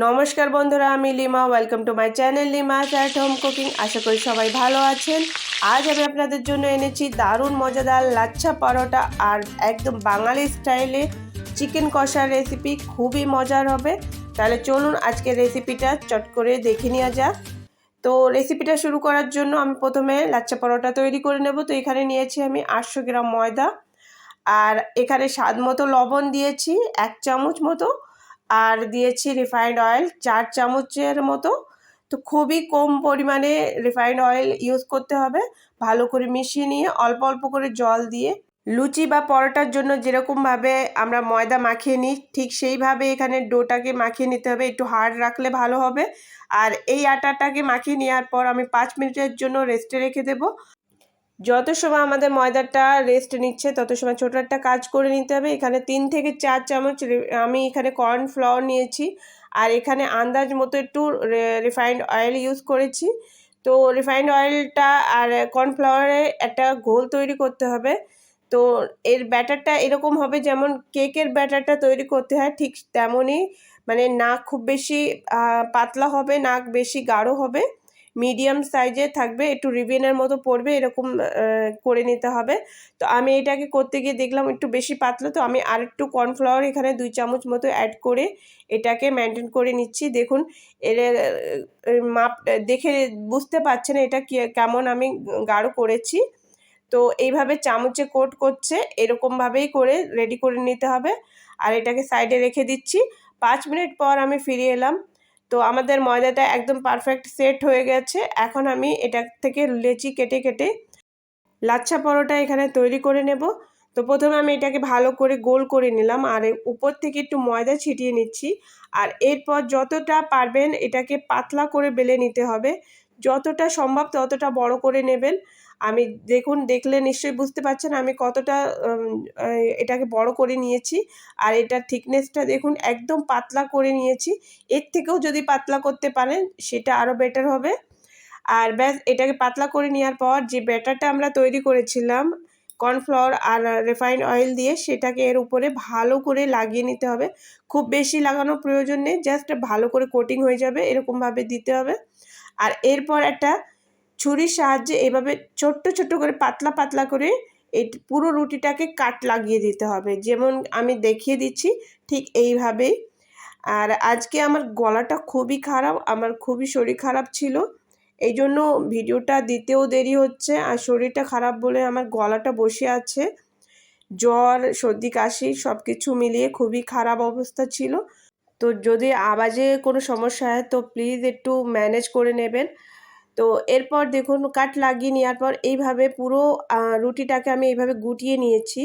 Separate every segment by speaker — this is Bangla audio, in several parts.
Speaker 1: নমস্কার বন্ধুরা, আমি Lima. Welcome to my channel Lima at home cooking আশা করি সবাই ভালো আছেন। আজ আমি আপনাদের জন্য এনেছি দারুণ মজাদার লাচ্ছা পরোটা আর একদম বাঙালি স্টাইলে চিকেন কষার রেসিপি খুবই মজার হবে। তাহলে চলুন আজকে রেসিপিটা চট করে দেখে নেওয়া যাক। তো রেসিপিটা শুরু করার জন্য আমি প্রথমে লাচ্ছা পরোটা তৈরি করে নেব। তো এখানে নিয়েছি আমি আটশো গ্রাম ময়দা। আর এখানে স্বাদ মতো লবণ দিয়েছি, এক চামচ মতো। আর দিয়েছি রিফাইন্ড অয়েল চার চামচের মতো। তো খুবই কম পরিমাণে রিফাইন্ড অয়েল ইউজ করতে হবে। ভালো করে মিশিয়ে নিয়ে অল্প অল্প করে জল দিয়ে লুচি বা পরোটার জন্য যেরকমভাবে আমরা ময়দা মাখিয়ে নিই, ঠিক সেইভাবে এখানে ডোটাকে মাখিয়ে নিতে হবে। একটু হার্ড রাখলে ভালো হবে। আর এই আটাটাকে মাখিয়ে নেওয়ার পর আমি পাঁচ মিনিটের জন্য রেস্টে রেখে দেবো। যত সময় আমাদের ময়দাটা রেস্ট নিচ্ছে, তত সময় ছোটো একটা কাজ করে নিতে হবে। এখানে তিন থেকে চার চামচ আমি এখানে কর্নফ্লাওয়ার নিয়েছি। আর এখানে আন্দাজ মতো একটু রিফাইন্ড অয়েল ইউজ করেছি। তো রিফাইন্ড অয়েলটা আর কর্নফ্লাওয়ারে একটা ঘোল তৈরি করতে হবে। তো এর ব্যাটারটা এরকম হবে যেমন কেকের ব্যাটারটা তৈরি করতে হয়, ঠিক তেমনই মানে না খুব বেশি পাতলা হবে না বেশি গাঢ় হবে। মিডিয়াম সাইজে থাকবে, একটু রিবিনের মতো পড়বে এরকম করে নিতে হবে। তো আমি এটাকে করতে গিয়ে দেখলাম একটু বেশি পাতলা, তো আমি আর একটু কর্নফ্লাওয়ার এখানে দুই চামচ মতো অ্যাড করে এটাকে মেনটেন করে নিচ্ছি। দেখুন, এর মাপ, দেখে বুঝতে পারছেন এটা কেমন আমি গাঢ় করেছি। তো এইভাবে চামচে কোট করছে, এরকমভাবেই করে রেডি করে নিতে হবে। আর এটাকে সাইডে রেখে দিচ্ছি। পাঁচ মিনিট পর আমি ফিরে এলাম। তো আমাদের ময়দাটা একদম পারফেক্ট সেট হয়ে গেছে। এখন আমি এটা থেকে লেচি কেটে কেটে লাচ্ছা পরোটা এখানে তৈরি করে নেব। তো প্রথমে আমি এটাকে ভালো করে গোল করে নিলাম আর উপর থেকে একটু ময়দা ছিটিয়ে নিচ্ছি। আর এরপর যতটা পারবেন এটাকে পাতলা করে বেলে নিতে হবে। যতটা সম্ভব ততটা বড় করে নেবেন। আমি দেখুন, দেখলে নিশ্চয়ই বুঝতে পারছেন আমি কতটা এটাকে বড় করে নিয়েছি। আর এটার থিকনেসটা দেখুন, একদম পাতলা করে নিয়েছি। এর থেকেও যদি পাতলা করতে পারেন, সেটা আরও বেটার হবে। আর ব্যাস, এটাকে পাতলা করে নেওয়ার পর যে ব্যাটারটা আমরা তৈরি করেছিলাম, কর্নফ্লাওয়ার আর রিফাইন্ড অয়েল দিয়ে, সেটাকে এর উপরে ভালো করে লাগিয়ে নিতে হবে। খুব বেশি লাগানোর প্রয়োজন নেই, জাস্ট ভালো করে কোটিং হয়ে যাবে, এরকমভাবে দিতে হবে। আর এরপর একটা ছুরির সাহায্যে এভাবে ছোট্ট ছোট্ট করে পাতলা পাতলা করে এই পুরো রুটিটাকে কাট লাগিয়ে দিতে হবে। যেমন আমি দেখিয়ে দিচ্ছি ঠিক এইভাবেই। আর আজকে আমার গলাটা খুবই খারাপ, আমার খুবই শরীর খারাপ ছিল। এই জন্য ভিডিওটা দিতেও দেরি হচ্ছে আর শরীরটা খারাপ বলে আমার গলাটা বসে আছে। জ্বর, সর্দি, কাশি সব কিছু মিলিয়ে খুবই খারাপ অবস্থা ছিল। তো যদি আওয়াজে কোনো সমস্যা হয় তো প্লিজ একটু ম্যানেজ করে নেবেন। তো এরপর দেখুন কাট লাগিয়ে নেওয়ার পর এইভাবে পুরো রুটিটাকে আমি এইভাবে গুটিয়ে নিয়েছি।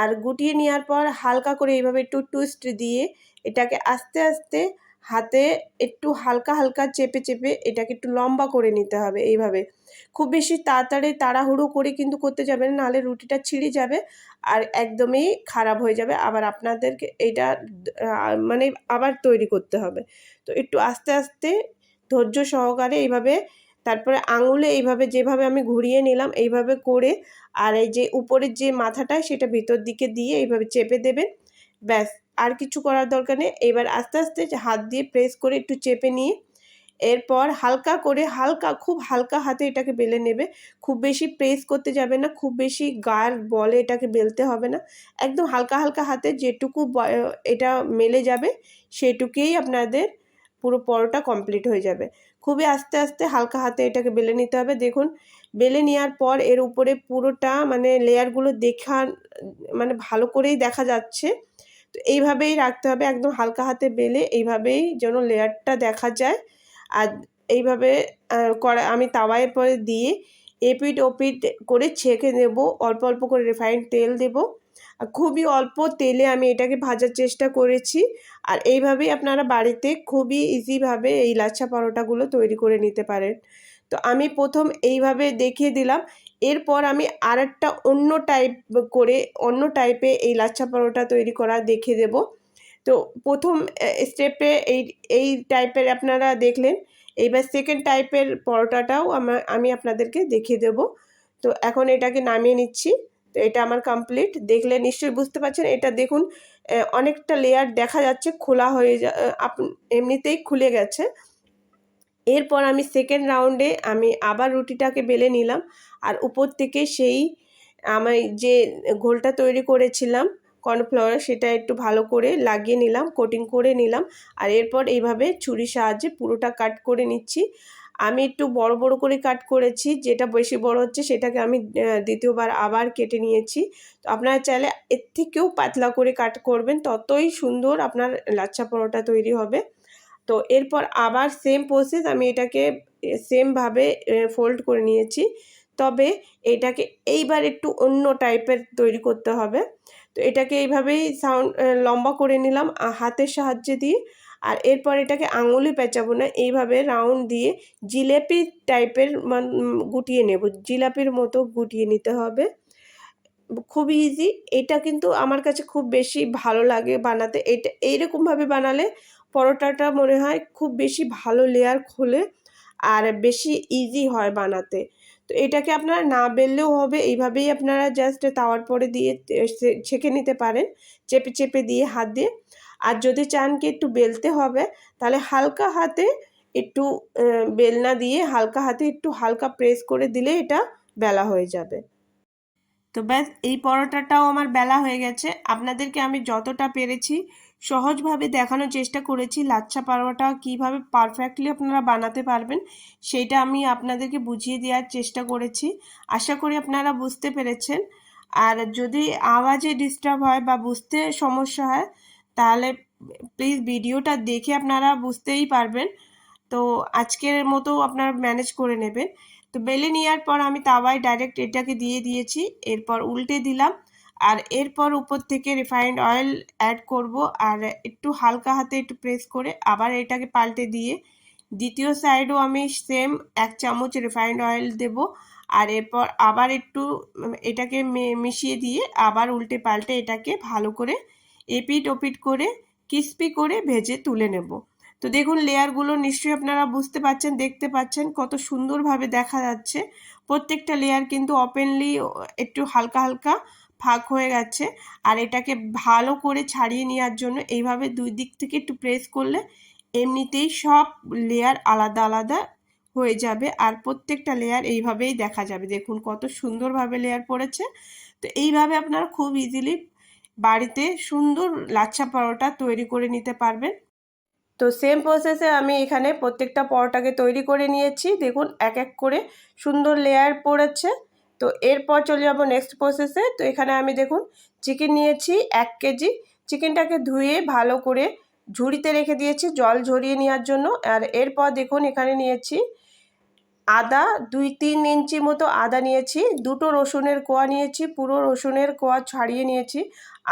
Speaker 1: আর গুটিয়ে নেওয়ার পর হালকা করে এইভাবে একটু টুইস্ট দিয়ে এটাকে আস্তে আস্তে হাতে একটু হালকা হালকা চেপে চেপে এটাকে একটু লম্বা করে নিতে হবে এইভাবে। খুব বেশি তাড়াতাড়ি তাড়াহুড়ো করে কিন্তু করতে যাবে না, নাহলে রুটিটা ছিঁড়ে যাবে আর একদমই খারাপ হয়ে যাবে। আবার আপনাদেরকে এটা মানে আবার তৈরি করতে হবে। তো একটু আস্তে আস্তে ধৈর্য সহকারে এইভাবে তারপরে আঙুলে এইভাবে যেভাবে আমি ঘুরিয়ে নিলাম, এইভাবে করে আর এই যে উপরের যে মাথাটা সেটা ভিতর দিকে দিয়ে এইভাবে চেপে দেবেন। ব্যাস, আর কিছু করার দরকার নেই। এবার আস্তে আস্তে হাত দিয়ে প্রেস করে একটু চেপে নিয়ে এরপর হালকা করে, হালকা, খুব হালকা হাতে এটাকে বেলে নেবে। খুব বেশি প্রেস করতে যাবে না, খুব বেশি গার বলে এটাকে বেলতে হবে না। একদম হালকা হালকা হাতে যেটুকু এটা মেলে যাবে, সেটুকুই আপনাদের পুরো পরোটা কমপ্লিট হয়ে যাবে। খুবই আস্তে আস্তে হালকা হাতে এটাকে বেলে নিতে হবে। দেখুন, বেলে নেওয়ার পর এর উপরে পুরোটা মানে লেয়ারগুলো দেখা মানে ভালো করেই দেখা যাচ্ছে। তো এইভাবেই রাখতে হবে, একদম হালকা হাতে বেলে এইভাবেই যেন লেয়ারটা দেখা যায়। আর এইভাবে করা আমি তাওয়ায় পরে দিয়ে এপিট ওপিট করে ছেঁকে নেব, অল্প অল্প করে রিফাইন্ড তেল দেবো। খুবই অল্প তেলে আমি এটাকে ভাজার চেষ্টা করেছি। আর এইভাবেই আপনারা বাড়িতে খুবই ইজিভাবে এই লাচ্ছা পরোটাগুলো তৈরি করে নিতে পারেন। তো আমি প্রথম এইভাবে দেখিয়ে দিলাম। এরপর আমি আরেকটা অন্য টাইপ করে, অন্য টাইপে এই লাচ্ছা পরোটা তৈরি করা দেখিয়ে দেব। তো প্রথম স্টেপে এই এই টাইপের আপনারা দেখলেন। এইবার সেকেন্ড টাইপের পরোটাটাও আমি আপনাদেরকে দেখিয়ে দেব। তো এখন এটাকে নামিয়ে নিচ্ছি। তো এটা আমার কমপ্লিট দেখলে নিশ্চয়ই বুঝতে পারছেন, এটা দেখুন অনেকটা লেয়ার দেখা যাচ্ছে, খোলা হয়ে যা এমনিতেই খুলে গেছে। এরপর আমি সেকেন্ড রাউন্ডে আমি আবার রুটিটাকে বেলে নিলাম, আর উপর থেকে সেই আমি যে ঘোলটা তৈরি করেছিলাম, কর্নফ্লাওয়ার, সেটা একটু ভালো করে লাগিয়ে নিলাম কোটিং করে নিলাম, আর এরপর এইভাবে ছুরির সাহায্যে পুরোটা কাট করে নিচ্ছি। আমি একটু বড় বড় করে কাট করেছি। যেটা বেশি বড় হচ্ছে সেটাকে আমি দ্বিতীয়বার আবার কেটে নিয়েছি। তো আপনারা চাইলে এর থেকেও পাতলা করে কাট করবেন, ততই সুন্দর আপনার লাচ্ছা পরোটা তৈরি হবে। তো এরপর আবার সেম প্রসেস আমি এটাকে সেমভাবে ফোল্ড করে নিয়েছি। তবে এটাকে এইবার একটু অন্য টাইপের তৈরি করতে হবে। তো এটাকে এইভাবেই সাউন্ড লম্বা করে নিলাম হাতের সাহায্যে দিয়ে। আর এরপর এটাকে আঙুলে পেঁচাবো না, এইভাবে রাউন্ড দিয়ে জিলেপি টাইপের গুটিয়ে নেব। জিলাপির মতো গুটিয়ে নিতে হবে। খুব ইজি এটা কিন্তু আমার কাছে খুব বেশি ভালো লাগে বানাতে। এটা এইরকমভাবে বানালে পরোটাটা মনে হয় খুব বেশি ভালো লেয়ার খোলে আর বেশি ইজি হয় বানাতে। তো এটাকে আপনারা না বেললেও হবে, এইভাবেই আপনারা জাস্ট তাওয়ার পরে দিয়ে ছেঁকে নিতে পারেন। চেপে চেপে দিয়ে হাত দিয়ে। আর যদি চান কি একটু বেলতে হবে, তাহলে হালকা হাতে একটু বেলনা দিয়ে হালকা হাতে একটু হালকা প্রেস করে দিলে এটা বেলা হয়ে যাবে। তো ব্যাস, এই পরোটাটাও আমার বেলা হয়ে গেছে। আপনাদেরকে আমি যতটা পেরেছি সহজভাবে দেখানোর চেষ্টা করেছি, লাচ্ছা পরোটা কীভাবে পারফেক্টলি আপনারা বানাতে পারবেন, সেটা আমি আপনাদেরকে বুঝিয়ে দেওয়ার চেষ্টা করেছি। আশা করি আপনারা বুঝতে পেরেছেন। আর যদি আওয়াজে ডিস্টার্ব হয় বা বুঝতে সমস্যা হয় তাহলে প্লিজ ভিডিওটা দেখে আপনারা বুঝতেই পারবেন। তো আজকের মতো আপনারা ম্যানেজ করে নেবেন। তো বেলে নেওয়ার পর আমি তাওয়ায় ডাইরেক্ট এটাকে দিয়ে দিয়েছি, এরপর উল্টে দিলাম। আর এরপর উপর থেকে রিফাইন্ড অয়েল অ্যাড করব আর একটু হালকা হাতে একটু প্রেস করে আবার এটাকে পাল্টে দিয়ে দ্বিতীয় সাইডও আমি সেম এক চামচ রিফাইন্ড অয়েল দেব। আর এরপর আবার একটু এটাকে মিশিয়ে দিয়ে আবার উল্টে পাল্টে এটাকে ভালো করে এপিট ওপিট করে, ক্রিস্পি করে ভেজে তুলে নেব। তো দেখুন, লেয়ারগুলো নিশ্চয়ই আপনারা বুঝতে পাচ্ছেন দেখতে পাচ্ছেন কত সুন্দরভাবে দেখা যাচ্ছে। প্রত্যেকটা লেয়ার কিন্তু ওপেনলি একটু হালকা হালকা ফাঁক হয়ে গেছে। আর এটাকে ভালো করে ছাড়িয়ে নেওয়ার জন্য এইভাবে দুই দিক থেকে একটু প্রেস করলে এমনিতেই সব লেয়ার আলাদা আলাদা হয়ে যাবে। আর প্রত্যেকটা লেয়ার এইভাবেই দেখা যাবে। দেখুন কত সুন্দরভাবে লেয়ার পড়েছে। তো এইভাবে আপনারা খুব ইজিলি বাড়িতে সুন্দর লাচ্ছা পরোটা তৈরি করে নিতে পারবেন। তো সেম প্রসেসে আমি এখানে প্রত্যেকটা পরোটাকে তৈরি করে নিয়েছি। দেখুন, এক এক করে সুন্দর লেয়ার পড়েছে। তো এরপর চলে যাব নেক্সট প্রসেসে তো এখানে আমি দেখুন চিকেন নিয়েছি এক কেজি। চিকেনটাকে ধুয়ে ভালো করে ঝুড়িতে রেখে দিয়েছি জল ঝরিয়ে নেওয়ার জন্য। আর এরপর দেখুন, এখানে নিয়েছি আদা দুই তিন ইঞ্চি মতো আদা নিয়েছি, দুটো রসুনের কোয়া নিয়েছি, পুরো রসুনের কোয়া ছাড়িয়ে নিয়েছি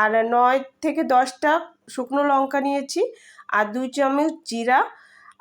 Speaker 1: আর নয় থেকে দশটা শুকনো লঙ্কা নিয়েছি আর দুই চামচ জিরা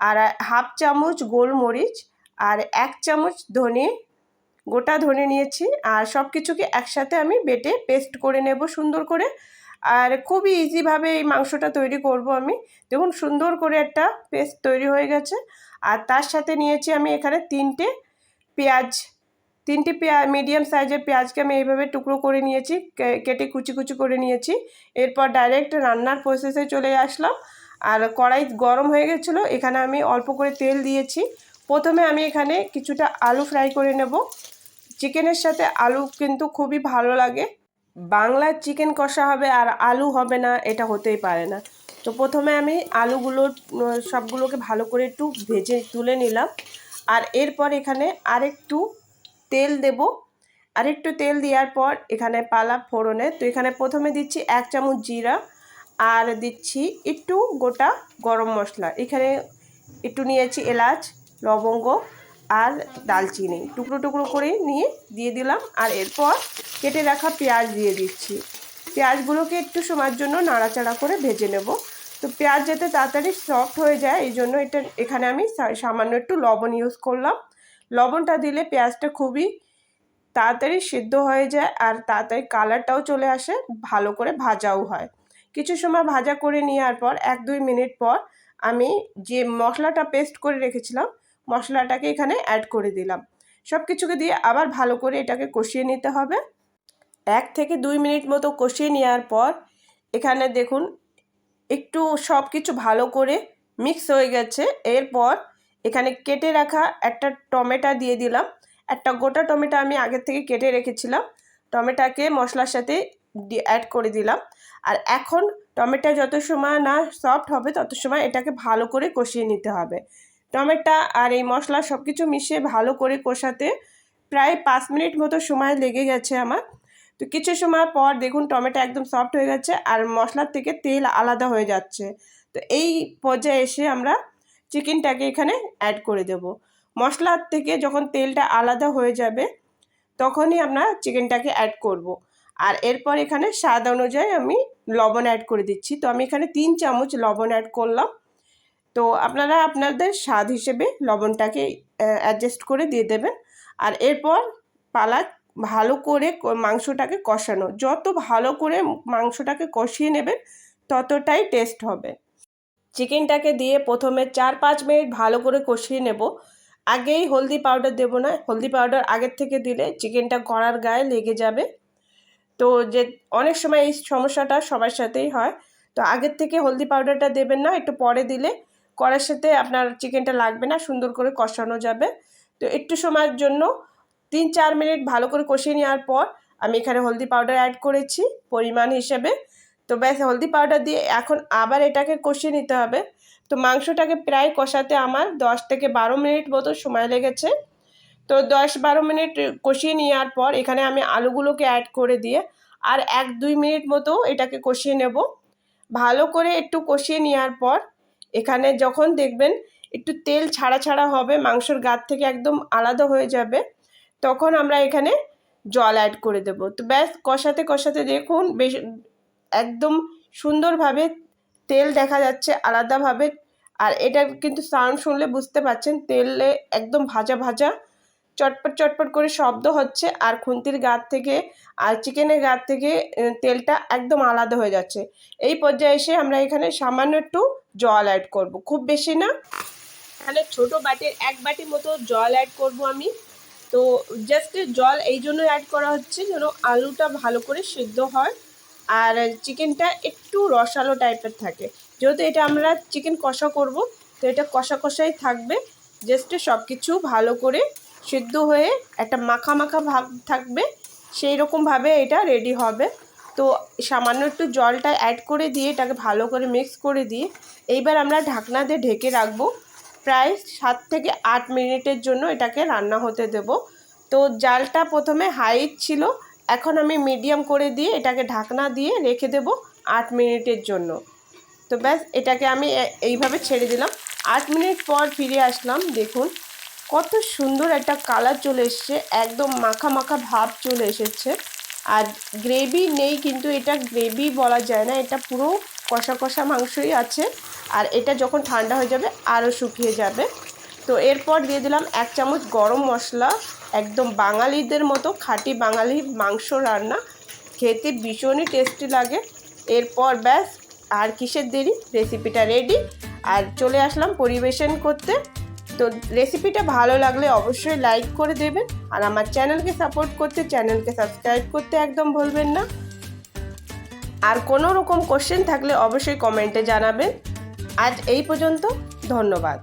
Speaker 1: আর হাফ চামচ গোলমরিচ আর এক চামচ ধনে, গোটা ধনে নিয়েছি আর সব কিছুকে একসাথে আমি বেটে পেস্ট করে নেব সুন্দর করে আর খুবই ইজিভাবে এই মাংসটা তৈরি করব আমি। দেখুন সুন্দর করে একটা পেস্ট তৈরি হয়ে গেছে আর তার সাথে নিয়েছি আমি এখানে তিনটে পেঁয়াজ তিনটে পেঁয়াজ মিডিয়াম সাইজের পেঁয়াজকে আমি এইভাবে টুকরো করে নিয়েছি কেটে কুচি কুচি করে নিয়েছি। এরপর ডাইরেক্ট রান্নার প্রসেসে চলে আসলাম। আর কড়াই গরম হয়ে গেছিল, এখানে আমি অল্প করে তেল দিয়েছি। প্রথমে আমি এখানে কিছুটা আলু ফ্রাই করে নেব। চিকেনের সাথে আলু কিন্তু খুবই ভালো লাগে। বাংলার চিকেন কষা হবে আর আলু হবে না, এটা হতেই পারে না। তো প্রথমে আমি আলুগুলো সবগুলোকে ভালো করে একটু ভেজে তুলে নিলাম। আর এরপর এখানে আরেকটু তেল দেব। আরেকটু তেল দেওয়ার পর এখানে পালা ফোড়নে। তো এখানে প্রথমে দিচ্ছি এক চামচ জিরা আর দিচ্ছি একটু গোটা গরম মশলা। এখানে একটু নিয়েছি এলাচ, লবঙ্গ আর দালচিনি। টুকরো টুকরো করে নিয়ে দিয়ে দিলাম। আর এরপর কেটে রাখা পেঁয়াজ দিয়ে দিচ্ছি। পেঁয়াজগুলোকে একটু সময়ের জন্য নাড়াচাড়া করে ভেজে নেব। তো পেঁয়াজ যাতে তাড়াতাড়ি সফট হয়ে যায়, এই জন্য এটা, এখানে আমি সামান্য একটু লবণ ইউজ করলাম। লবণটা দিলে পেঁয়াজটা খুবই তাড়াতাড়ি সিদ্ধ হয়ে যায় আর তাড়াতাড়ি কালারটাও চলে আসে, ভালো করে ভাজাও হয়। কিছু সময় ভাজা করে নেওয়ার পর, এক দুই মিনিট পর আমি যে মশলাটা পেস্ট করে রেখেছিলাম, মশলাটাকে এখানে অ্যাড করে দিলাম। সব কিছুকে দিয়ে আবার ভালো করে এটাকে কষিয়ে নিতে হবে। এক থেকে দুই মিনিট মতো কষিয়ে নেওয়ার পর, এখানে দেখুন একটু সব কিছু ভালো করে মিক্স হয়ে গেছে। এরপর এখানে কেটে রাখা একটা টমেটো দিয়ে দিলাম। একটা গোটা টমেটো আমি আগের থেকে কেটে রেখেছিলাম। টমেটোকে মশলার সাথে অ্যাড করে দিলাম। আর এখন টমেটো যত সময় না সফট হবে, তত সময় এটাকে ভালো করে কষিয়ে নিতে হবে। টমেটো আর এই মশলা সব কিছু মিশিয়ে ভালো করে কষাতে প্রায় পাঁচ মিনিট মতো সময় লেগে গেছে আমার। তো কিছু সময় পর দেখুন টমেটো একদম সফট হয়ে গেছে আর মশলার থেকে তেল আলাদা হয়ে যাচ্ছে। তো এই পর্যায়ে এসে আমরা চিকেনটাকে এখানে অ্যাড করে দেব। মশলার থেকে যখন তেলটা আলাদা হয়ে যাবে, তখনই আমরা চিকেনটাকে অ্যাড করব। আর এরপর এখানে স্বাদ অনুযায়ী আমি লবণ অ্যাড করে দিচ্ছি। তো আমি এখানে তিন চামচ লবণ অ্যাড করলাম। তো আপনারা আপনাদের স্বাদ হিসেবে লবণটাকে অ্যাডজাস্ট করে দিয়ে দেবেন। আর এরপর পালা ভালো করে মাংসটাকে কষানো। যত ভালো করে মাংসটাকে কষিয়ে নেবেন, ততটাই টেস্ট হবে। চিকেনটাকে দিয়ে প্রথমে চার পাঁচ মিনিট ভালো করে কষিয়ে নেব। আগেই হলদি পাউডার দেবো না, হলদি পাউডার আগের থেকে দিলে চিকেনটা কড়ার গায়ে লেগে যাবে। তো যে, অনেক সময় এই সমস্যাটা সবার সাথেই হয়। তো আগের থেকে হলদি পাউডারটা দেবেন না, একটু পরে দিলে কড়ার সাথে আপনার চিকেনটা লাগবে না, সুন্দর করে কষানো যাবে। তো একটু সময়ের জন্য তিন চার মিনিট ভালো করে কষিয়ে নেওয়ার পর আমি এখানে হলদি পাউডার অ্যাড করেছি পরিমাণ হিসেবে। তো ব্যাস, হলদি পাউডার দিয়ে এখন আবার এটাকে কষিয়ে নিতে হবে। তো মাংসটাকে প্রায় কষাতে আমার দশ থেকে বারো মিনিট মতো সময় লেগেছে। তো দশ বারো মিনিট কষিয়ে নেওয়ার পর এখানে আমি আলুগুলোকে অ্যাড করে দিয়ে আর এক দুই মিনিট মতো এটাকে কষিয়ে নেব। ভালো করে একটু কষিয়ে নেওয়ার পর এখানে যখন দেখবেন একটু তেল ছাড়া ছাড়া হবে, মাংসর গাত থেকে একদম আলাদা হয়ে যাবে। তখন আমরা এখানে জল অ্যাড করে দেব। তো ব্যাস, কষাতে কষাতে দেখুন বেশ একদম সুন্দরভাবে তেল দেখা যাচ্ছে আলাদাভাবে। আর এটা কিন্তু সাউন্ড শুনলে বুঝতে পারছেন, তেলে একদম ভাজা ভাজা চটপট চটপট করে শব্দ হচ্ছে আর খুন্তির গাত থেকে আর চিকেনের গাত থেকে তেলটা একদম আলাদা হয়ে যাচ্ছে। এই পর্যায়ে এসে আমরা এখানে সামান্য একটু জল অ্যাড করব। খুব বেশি না এখানে ছোট বাটির এক বাটি মতো জল অ্যাড করব আমি। তো জাস্ট জল এই জন্য অ্যাড করা হচ্ছে যেন আলুটা ভালো করে সিদ্ধ হয় আর চিকেনটা একটু রসালো টাইপের থাকে। যেহেতু এটা আমরা চিকেন কষা করব, তো এটা কষা কষাই থাকবে। জাস্ট সব কিছু ভালো করে সিদ্ধ হয়ে একটা মাখা মাখা ভাব থাকবে, সেই রকমভাবে এটা রেডি হবে। তো সামান্য একটু জলটা অ্যাড করে দিয়ে এটাকে ভালো করে মিক্স করে দিয়ে, এইবার আমরা ঢাকনা দিয়ে ঢেকে রাখব। প্রায় সাত থেকে আট মিনিটের জন্য এটাকে রান্না হতে দেব। তো জালটা প্রথমে হাই ছিল, এখন আমি মিডিয়াম করে দিয়ে এটাকে ঢাকনা দিয়ে রেখে দেব আট মিনিটের জন্য। তো ব্যাস, এটাকে আমি এইভাবে ছেড়ে দিলাম। আট মিনিট পর ফিরে আসলাম, দেখুন কত সুন্দর একটা কালার চলে এসছে, একদম মাখা মাখা ভাব চলে এসেছে। আর গ্রেভি নেই, কিন্তু এটা গ্রেভি বলা যায় না, এটা পুরো কষা কষা মাংসই আছে। আর এটা যখন ঠান্ডা হয়ে যাবে, আরও শুকিয়ে যাবে। তো এরপর দিয়ে দিলাম এক চামচ গরম মশলা। একদম বাঙালিদের মতো, খাঁটি বাঙালি মাংস রান্না। খেতে ভীষণই টেস্টি লাগে। এরপর ব্যাস, আর কিসের দেরি? রেসিপিটা রেডি আর চলে আসলাম পরিবেশন করতে। তো রেসিপিটা ভালো লাগলে অবশ্যই লাইক করে দেবেন। আর আমার চ্যানেলকে সাপোর্ট করতে চ্যানেলকে সাবস্ক্রাইব করতে একদম ভুলবেন না। আর কোনো রকম কোশ্চেন থাকলে অবশ্যই কমেন্টে জানাবেন। আজ এই পর্যন্ত ধন্যবাদ।